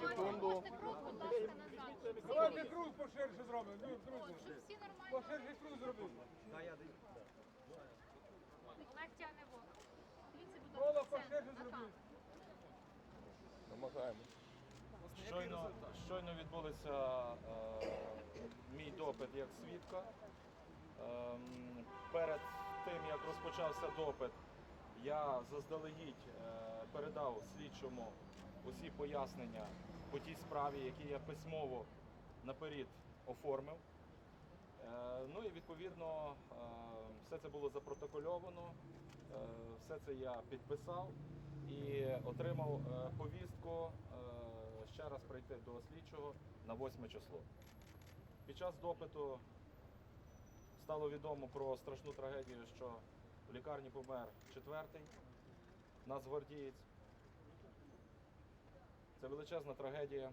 Секунду. Давайте круг поширше зробимо. Щоб всі нормально. Поширше круг зробимо. Олег тягне вок. Дивіться, будь Коло ласка, поширше все. зробити. Намагаємось. Щойно, щойно відбулися е, мій допит як свідка. Ем, перед тим, як розпочався допит, я заздалегідь е, передав слідчому усі пояснення по тій справі, які я письмово наперед оформив. Е, Ну і відповідно е, все це було запротокольовано, е, все це я підписав і отримав повістку ще раз прийти до слідчого на 8 число. Під час допиту стало відомо про страшну трагедію, що в лікарні помер четвертий нацгвардієць. Це величезна трагедія,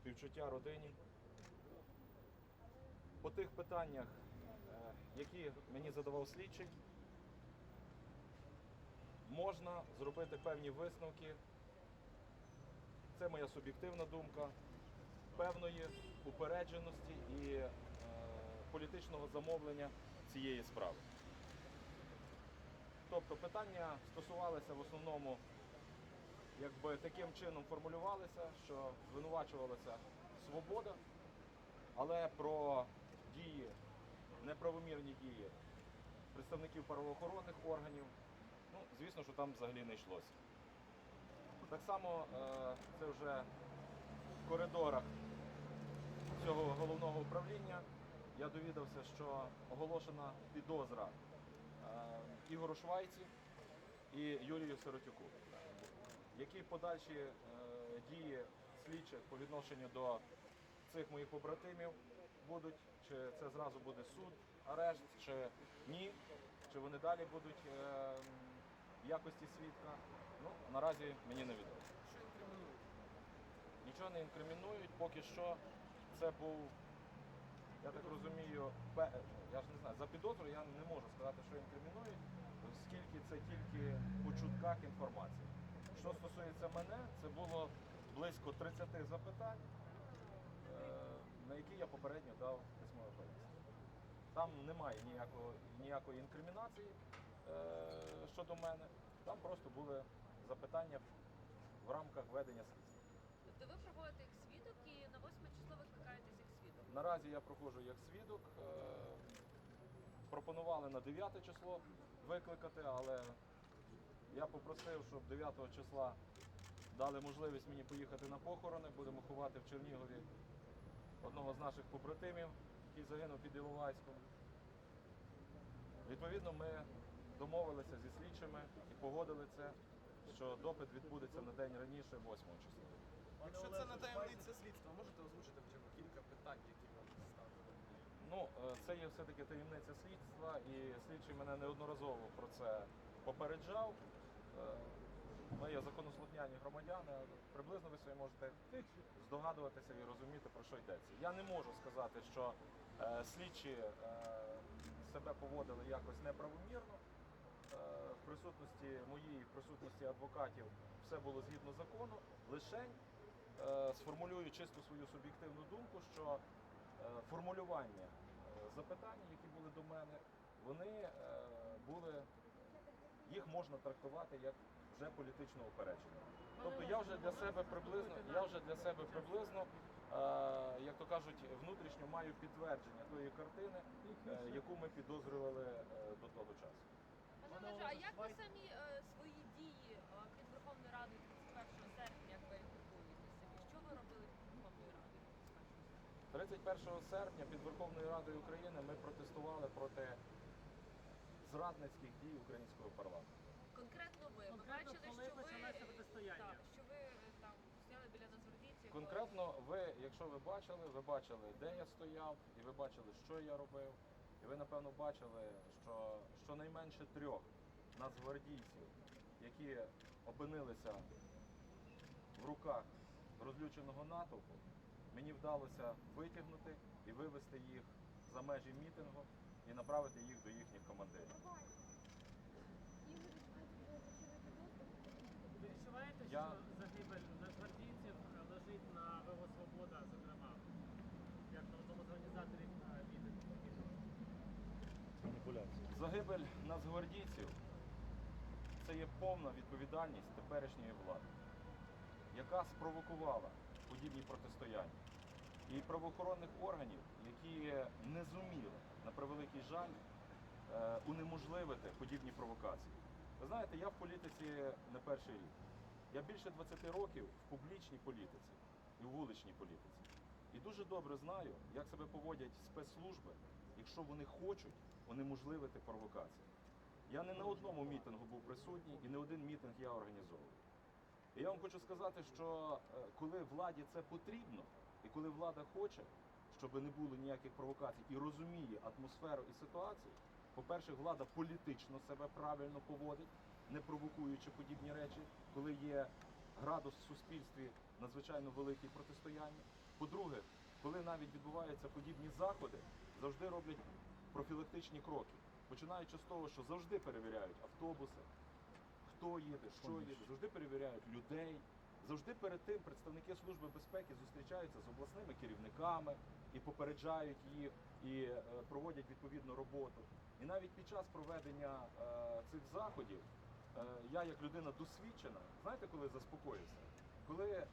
співчуття родині. По тих питаннях, е, які мені задавав слідчий, можна зробити певні висновки. Це моя суб'єктивна думка, певної упередженості і е, політичного замовлення цієї справи. Тобто питання стосувалися в основному, якби таким чином формулювалися, що звинувачувалася свобода, але про дії, неправомірні дії представників правоохоронних органів, ну, звісно, що там взагалі не йшлося. Так само е, це вже в коридорах цього головного управління я довідався, що оголошена підозра е, Ігору Швайці і Юрію Сиротюку. Які подальші е, дії слідчих по відношенню до цих моїх побратимів будуть, чи це зразу буде суд, арешт, чи ні, чи вони далі будуть е, в якості свідка. Ну, наразі мені невідомо. Нічого не інкримінують, поки що це був, я так розумію, я ж не знаю, за підозру я не можу сказати, що інкримінують, оскільки це тільки по чутках інформації. Що стосується мене, це було близько 30 запитань, е, на які я попередньо дав письмове пояснення. Там немає ніякого, ніякої інкримінації е, щодо мене, там просто були запитання в рамках ведення слідства. Тобто ви проходите як свідок і на 8 число свідок. Наразі я проходжу як свідок. Е, Пропонували на 9 число викликати, але я попросив, щоб 9 числа дали можливість мені поїхати на похорони. Будемо ховати в Чернігові одного з наших побратимів, який загинув під Іловайськом. Відповідно, ми домовилися зі слідчими і погодили це, що допит відбудеться на день раніше, 8 числа. Якщо це не таємниця слідства, можете озвучити хоча б кілька питань, які вам ставили? Ну, е, це є все-таки таємниця слідства, і слідчий мене неодноразово про це попереджав. Е, Ми є законослухняні громадяни, приблизно ви собі можете здогадуватися і розуміти, про що йдеться. Я не можу сказати, що е, слідчі себе поводили якось неправомірно. В присутності моїй, в присутності адвокатів все було згідно закону. Лишень сформулюю чисто свою суб'єктивну думку, що е, формулювання е, запитань, які були до мене, вони е, були, їх можна трактувати як вже політично упередження. Тобто я вже для себе приблизно, я вже для себе приблизно, е, як то кажуть, внутрішньо маю підтвердження тої картини, е, яку ми підозрювали е, до того часу. А як ви самі е, свої дії е, під Верховною Радою 31 серпня, як ви рахуєте собі? Що ви робили під Верховною Радою 31 серпня? під Верховною Радою України ми протестували проти зрадницьких дій українського парламенту. Конкретно ви, Конкретно, бачили, коли що ви, е? Так, що ви е, там стояли біля Нацгвардійців. Конкретно ви, якщо ви бачили, ви бачили, де я стояв, і ви бачили, що я робив. І ви, напевно, бачили, що щонайменше трьох нацгвардійців, які опинилися в руках розлюченого натовпу, Мені вдалося витягнути і вивести їх за межі мітингу і направити їх до їхніх командирів. Ви відчуваєте, що загибель нацгвардійців лежить на ВО Свобода, зокрема, як на одному з організаторів е, мітингу? Загибель нацгвардійців це є повна відповідальність теперішньої влади, яка спровокувала подібні протистояння. І правоохоронних органів, які не зуміли, на превеликий жаль, е, унеможливити подібні провокації. Ви знаєте, я в політиці не перший рік. Я більше 20 років в публічній політиці і в вуличній політиці. І дуже добре знаю, як себе поводять спецслужби, якщо вони хочуть унеможливити провокації. Я не на одному мітингу був присутній і не один мітинг я організовував. І я вам хочу сказати, що е, коли владі це потрібно, і коли влада хоче, щоб не було ніяких провокацій і розуміє атмосферу і ситуацію, по-перше, влада політично себе правильно поводить, не провокуючи подібні речі, коли є градус в суспільстві надзвичайно великий протистояння. По-друге, коли навіть відбуваються подібні заходи, завжди роблять профілактичні кроки, починаючи з того, що завжди перевіряють автобуси, хто їде, що їде, завжди перевіряють людей. Завжди перед тим представники Служби безпеки зустрічаються з обласними керівниками і попереджають їх, і е, проводять відповідну роботу. І навіть під час проведення е, цих заходів е, я, як людина досвідчена, знаєте, коли заспокоюся? Коли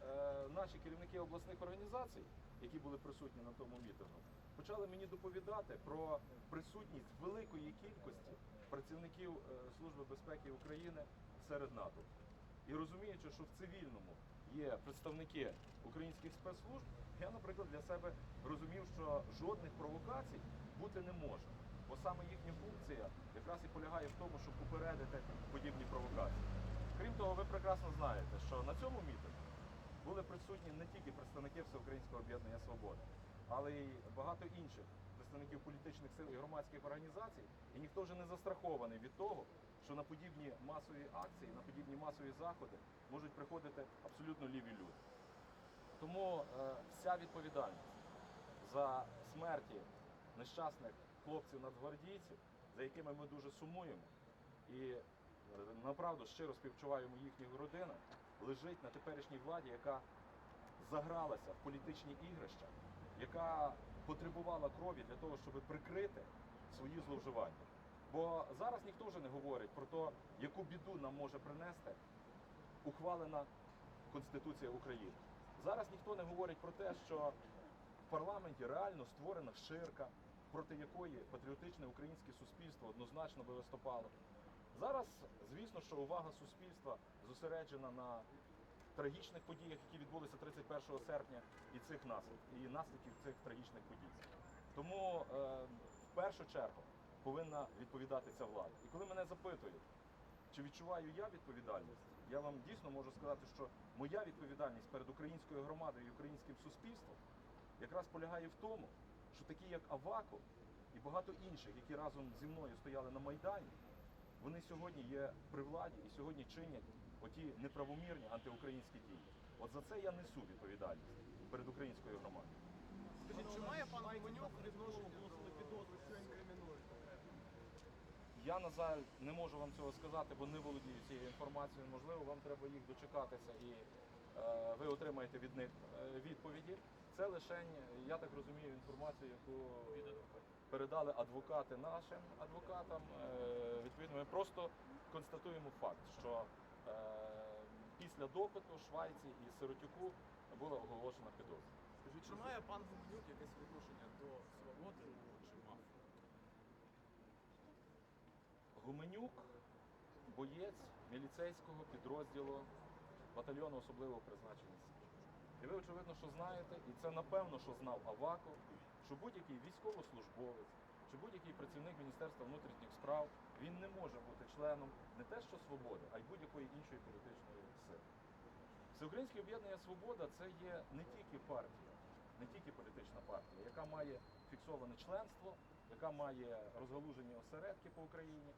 наші керівники обласних організацій, які були присутні на тому мітингу, почали мені доповідати про присутність великої кількості працівників Служби безпеки України серед НАТО. І розуміючи, що в цивільному є представники українських спецслужб, я, наприклад, для себе розумів, що жодних провокацій бути не може. Бо саме їхня функція якраз і полягає в тому, щоб попередити подібні провокації. Крім того, ви прекрасно знаєте, що на цьому мітингу були присутні не тільки представники Всеукраїнського об'єднання Свобода, але й багато інших представників політичних сил і громадських організацій, і ніхто вже не застрахований від того, що на подібні масові акції, на подібні масові заходи можуть приходити абсолютно ліві люди. Тому е, вся відповідальність за смерті нещасних хлопців-нацгвардійців, за якими ми дуже сумуємо, і е, направду щиро співчуваємо їхніх родинам, лежить на теперішній владі, яка загралася в політичні ігрища, яка потребувала крові для того, щоб прикрити свої зловживання. Бо зараз ніхто вже не говорить про те, яку біду нам може принести ухвалена Конституція України. Зараз ніхто не говорить про те, що в парламенті реально створена ширка, проти якої патріотичне українське суспільство однозначно би виступало. Зараз, звісно, що увага суспільства зосереджена на трагічних подіях, які відбулися 31 серпня, і цих наслідків, і наслідків цих трагічних подій. Тому е, в першу чергу повинна відповідати ця влада. І коли мене запитують, чи відчуваю я відповідальність, я вам дійсно можу сказати, що моя відповідальність перед українською громадою і українським суспільством якраз полягає в тому, що такі як Авако і багато інших, які разом зі мною стояли на Майдані, вони сьогодні є при владі і сьогодні чинять оті неправомірні антиукраїнські дії. От за це я несу відповідальність перед українською громадою. Скажіть, чи має пан Гуменюк відношення до підозри, що інкримінують? Я, на жаль, не можу вам цього сказати, бо не володію цією інформацією. Можливо, вам треба їх дочекатися і е, ви отримаєте від них е, відповіді. Це лише, я так розумію, інформацію, яку передали адвокати нашим адвокатам. Е, відповідно, ми просто констатуємо факт, що після допиту Швайці і Сиротюку була оголошена підозра. Скажіть, чи має пан Гуменюк якесь відношення до свободи чи МАФ? Гуменюк боєць міліцейського підрозділу батальйону особливого призначення. І ви, очевидно, що знаєте, і це напевно, що знав Аваков, що будь-який військовослужбовець чи будь-який працівник Міністерства внутрішніх справ він не може бути членом не те, що свободи, а й будь-якої іншої політичної сили. Всеукраїнське об'єднання Свобода це є не тільки партія, не тільки політична партія, яка має фіксоване членство, яка має розгалужені осередки по Україні.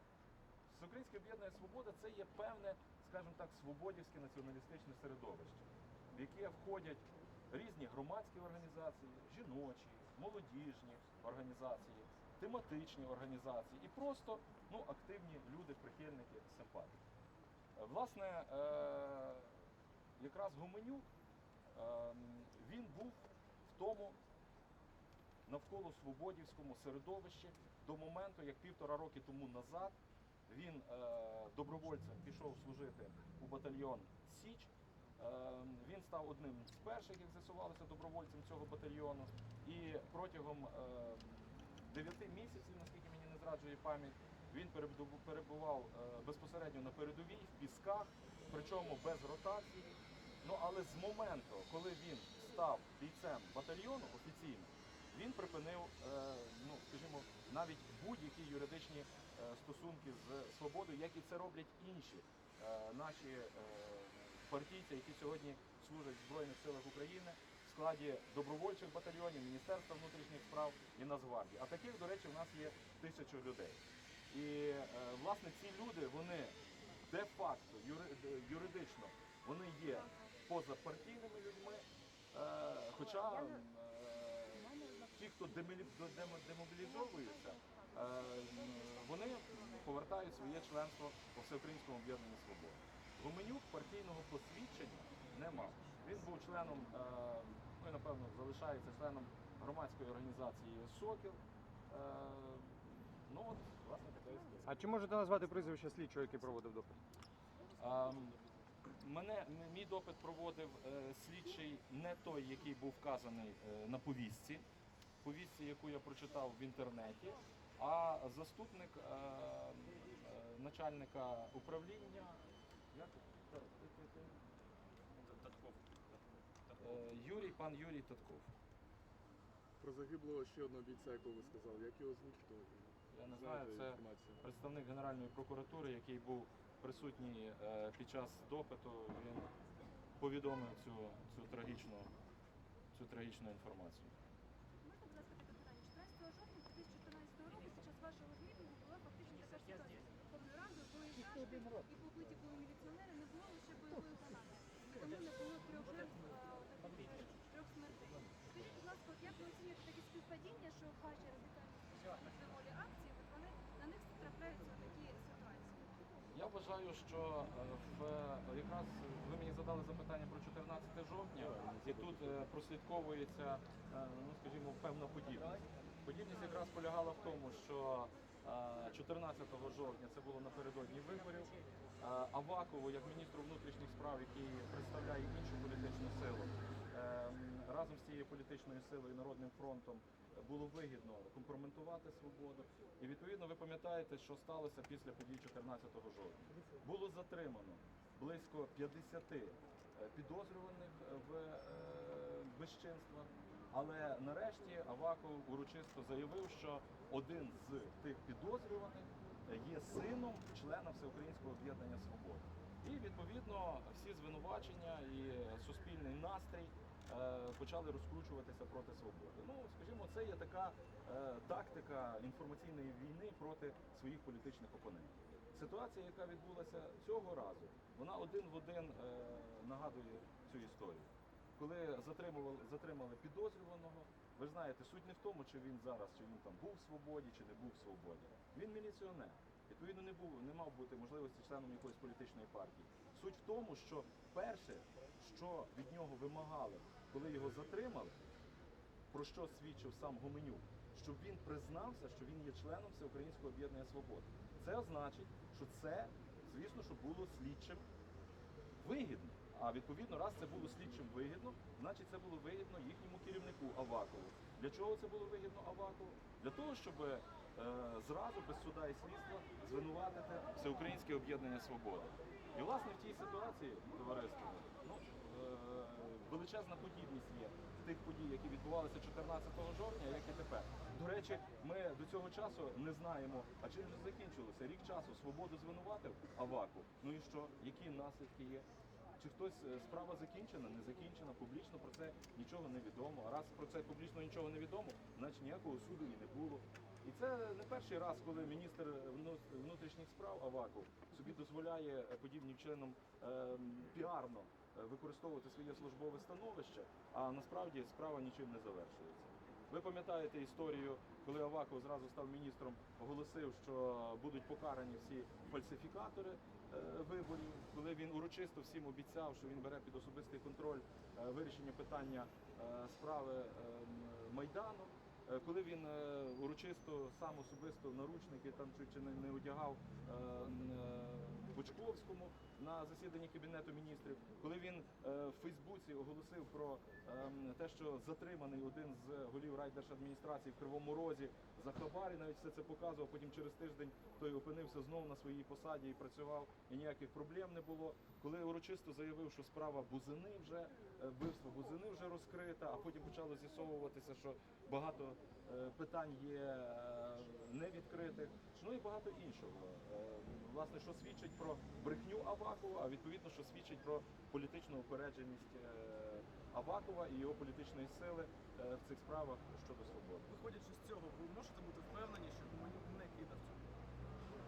Всеукраїнське об'єднання Свобода це є певне, скажімо так, свободівське націоналістичне середовище, в яке входять різні громадські організації, жіночі, молодіжні організації, тематичні організації і просто ну, активні люди, прихильники симпатії. Е, Власне, е, якраз Гуменюк, е, він був в тому навколо свободівському середовищі до моменту, як півтора роки тому назад він добровольцем пішов служити у батальйон Січ. Він став одним з перших, як з'ясувалося, добровольцем цього батальйону. І протягом е, дев'яти місяців, наскільки мені не зраджує пам'ять, він перебував е, безпосередньо на передовій в пісках, причому без ротації. Ну але з моменту, коли він став бійцем батальйону офіційно, він припинив, е, ну скажімо, навіть будь-які юридичні е, стосунки з свободою, як і це роблять інші наші партійці, які сьогодні служать в Збройних силах України складі добровольчих батальйонів, Міністерства внутрішніх справ і Нацгвардії. А таких, до речі, у нас є тисячу людей. І е, власне ці люди, вони де-факто, юридично, вони є позапартійними людьми. Е, хоча е, ті, хто демілі- до- демо- демобілізовуються, е, вони повертають своє членство у Всеукраїнському об'єднанні свободи. Гуменюк партійного посвідчення не мав. Він був членом, е, і напевно залишається членом громадської організації Сокіл. Е, ну от, власне, така історія. А чи можете назвати прізвище слідчого, який проводив допит? Ем, Мене мій допит проводив е, слідчий не той, який був вказаний е, на повістці, повістці, яку я прочитав в інтернеті, а заступник е, е, начальника управління. Як? Та- ти- ти- ти? Татков. Е, Юрій, пан Юрій Татков. Про загиблого ще одного бійця, якого ви сказали. Як його звуть? Хто? Я не знаю, це інформацію? представник Генеральної прокуратури, який був присутній е, під час допиту. Він повідомив цю, цю трагічну цю трагічну інформацію. Можна, будь ласка, таке питання? 14 жовтня 2014 року під час вашого звільнення була фактично така ситуація. з Верховною Радою були шашки, і побиті були міліціонери, не було лише бойової гранати. І тому не було трьох жертв, а, таких, е, трьох смертей. Скажіть, будь ласка, от як ви оцінюєте такі співпадіння, що ваші радикальні свободи акції, от вони на них трапляються такі ситуації? Я вважаю, що е, в якраз ви мені задали запитання про 14 жовтня, і тут е, прослідковується, е, ну скажімо, певна подібність. Подібність якраз полягала в тому, що е, 14 жовтня це було напередодні виборів. Авакову, як міністру внутрішніх справ, який представляє іншу політичну силу, е, разом з цією політичною силою Народним фронтом було вигідно компрометувати свободу. І відповідно ви пам'ятаєте, що сталося після подій 14 жовтня. Було затримано близько 50 е, підозрюваних в е, безчинствах. Але нарешті Аваков урочисто заявив, що один з тих підозрюваних є сином члена Всеукраїнського об'єднання Свобода. І відповідно всі звинувачення і суспільний настрій е, почали розкручуватися проти свободи. Ну, скажімо, це є така е, тактика інформаційної війни проти своїх політичних опонентів. Ситуація, яка відбулася цього разу, вона один в один е, нагадує цю історію. Коли затримували, затримали підозрюваного, ви ж знаєте, суть не в тому, чи він зараз, чи він там був в свободі, чи не був в свободі. Він міліціонер. Відповідно, не був, не мав бути можливості членом якоїсь політичної партії. Суть в тому, що перше, що від нього вимагали, коли його затримали, про що свідчив сам Гоменюк, щоб він признався, що він є членом Всеукраїнського об'єднання Свободи. Це означить, що це, звісно, що було слідчим вигідно. А відповідно, раз це було слідчим вигідно, значить це було вигідно їхньому керівнику Авакову. Для чого це було вигідно Авакову? Для того, щоб е, зразу без суда і слідства звинуватити Всеукраїнське об'єднання Свободи. І власне в тій ситуації, товариство, ну, е, величезна подібність є в тих подій, які відбувалися 14 жовтня, як і тепер. До речі, ми до цього часу не знаємо, а чим же закінчилося. Рік часу свободу звинуватив Аваку. Ну і що? Які наслідки є? Чи хтось е, справа закінчена, не закінчена, публічно про це нічого не відомо. А раз про це публічно нічого не відомо, значить ніякого суду і не було. І це не перший раз, коли міністр внутрішніх справ Аваков собі дозволяє е, подібним чином ем, піарно використовувати своє службове становище, а насправді справа нічим не завершується. Ви пам'ятаєте історію, коли Аваков зразу став міністром, оголосив, що будуть покарані всі фальсифікатори е, виборів, коли він урочисто всім обіцяв, що він бере під особистий контроль е, вирішення питання е, справи Майдану. коли він урочисто сам особисто наручники там чи не, одягав Бучковському на засіданні кабінету міністрів, коли він е, в Фейсбуці оголосив про ем, те, що затриманий один з голів райдержадміністрації в Кривому Розі за хабарі, навіть все це показував. Потім через тиждень той опинився знову на своїй посаді і працював, і ніяких проблем не було. Коли урочисто заявив, що справа Бузини вже е, вбивство Бузини вже розкрита, а потім почало з'ясовуватися, що багато е, питань є невідкритих, ну і багато іншого. Власне, що свідчить про брехню Авакова, а відповідно, що свідчить про політичну упередженість е, Авакова і його політичної сили е, в цих справах щодо свободи. Виходячи з цього, ви можете бути впевнені, що Гуменюк не кидав цю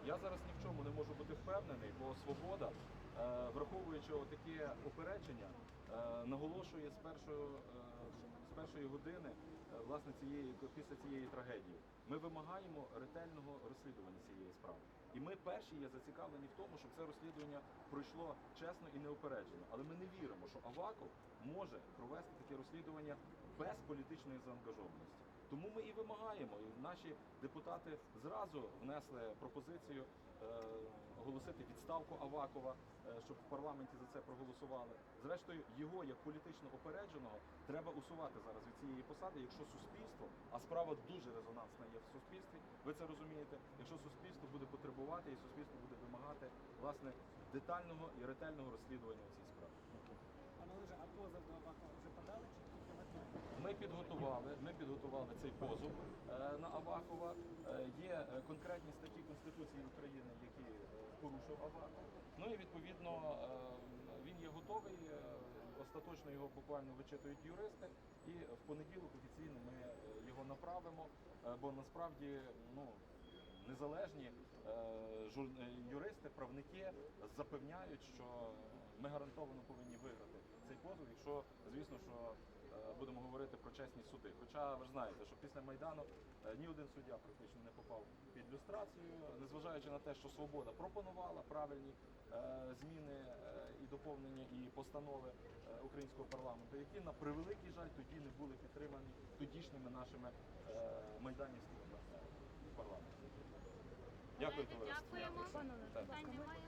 Я зараз ні в чому не можу бути впевнений, бо свобода, е, враховуючи таке опередження, наголошує з першої, з першої години власне цієї після цієї трагедії. Ми вимагаємо ретельного розслідування цієї справи. І ми перші є зацікавлені в тому, щоб це розслідування пройшло чесно і неупереджено. Але ми не віримо, що Аваков може провести таке розслідування без політичної заангажованості. Тому ми і вимагаємо, і наші депутати зразу внесли пропозицію е, оголосити відставку Авакова, е, щоб в парламенті за це проголосували. Зрештою, його як політично опередженого треба усувати зараз від цієї посади, якщо суспільство, а справа дуже резонансна є в суспільстві. Ви це розумієте. Якщо суспільство буде потребувати і суспільство буде вимагати власне детального і ретельного розслідування у цій справі. Пане Олеже, а позов до Авакова вже подали чи тільки готові? Ми підготували, ми підготували цей позов е, на Авакова. Е, є е, конкретні статті Конституції України, які порушив Аваков. Ну і відповідно він є готовий. Остаточно його буквально вичитують юристи, і в понеділок офіційно ми його направимо. Бо насправді ну незалежні юристи, правники запевняють, що ми гарантовано повинні виграти цей позов, якщо звісно, що будемо говорити про чесні суди. Хоча ви ж знаєте, що після майдану е, ні один суддя практично не попав під люстрацію, незважаючи на те, що свобода пропонувала правильні е, зміни е, і доповнення і постанови українського парламенту, які на превеликий жаль тоді не були підтримані тодішніми нашими майданівськими парламенті. Дякую, товариство. Дякуємо. Так. Питань немає.